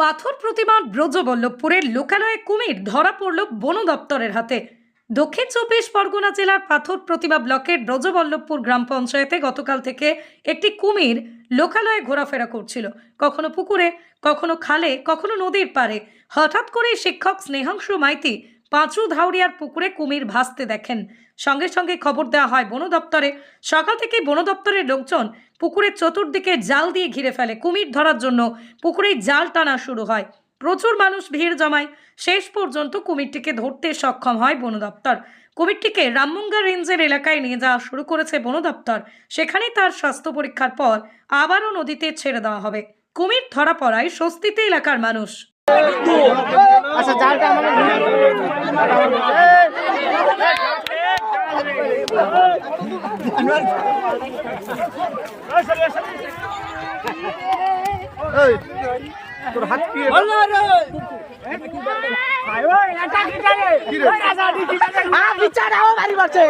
পাথর প্রতিমা ব্রজবল্লভপুরের লোকালয়ে কুমির ধরা পড়ল বন দপ্তরের হাতে। দক্ষিণ চব্বিশ পরগনা জেলার পাথর প্রতিমা ব্লকের ব্রজবল্লভপুর গ্রাম পঞ্চায়েতে গতকাল থেকে একটি কুমির লোকালয়ে ঘোরাফেরা করছিল। কখনো পুকুরে, কখনো খালে, কখনো নদীর পারে হঠাৎ করে শিক্ষক স্নেহাংশু মাইতি পাঁচু ধাউরিয়ার পুকুরে কুমির ভাসতে দেখেন। সঙ্গে সঙ্গে খবর দেওয়া হয়, বন দপ্তরে সকাল থেকে বন দপ্তরের লোকজন পুকুরের চতুর্দিকে জাল দিয়ে ঘিরে ফেলে। কুমির ধরার জন্য পুকুরে জাল টানা শুরু হয়। প্রচুর মানুষ ভিড় জমায়। শেষ পর্যন্ত কুমিরটিকে ধরতে সক্ষম হয় বন দপ্তর। কুমিরটিকে রামমুঙ্গা রেঞ্জের এলাকায় নিয়ে যাওয়া শুরু করেছে বন দপ্তর। সেখানে তার স্বাস্থ্য পরীক্ষার পর আবারও নদীতে ছেড়ে দেওয়া হবে। কুমির ধরা পড়ায় স্বস্তিতে এলাকার মানুষ। তোর হাত কি বিচার বাড়ি মারছে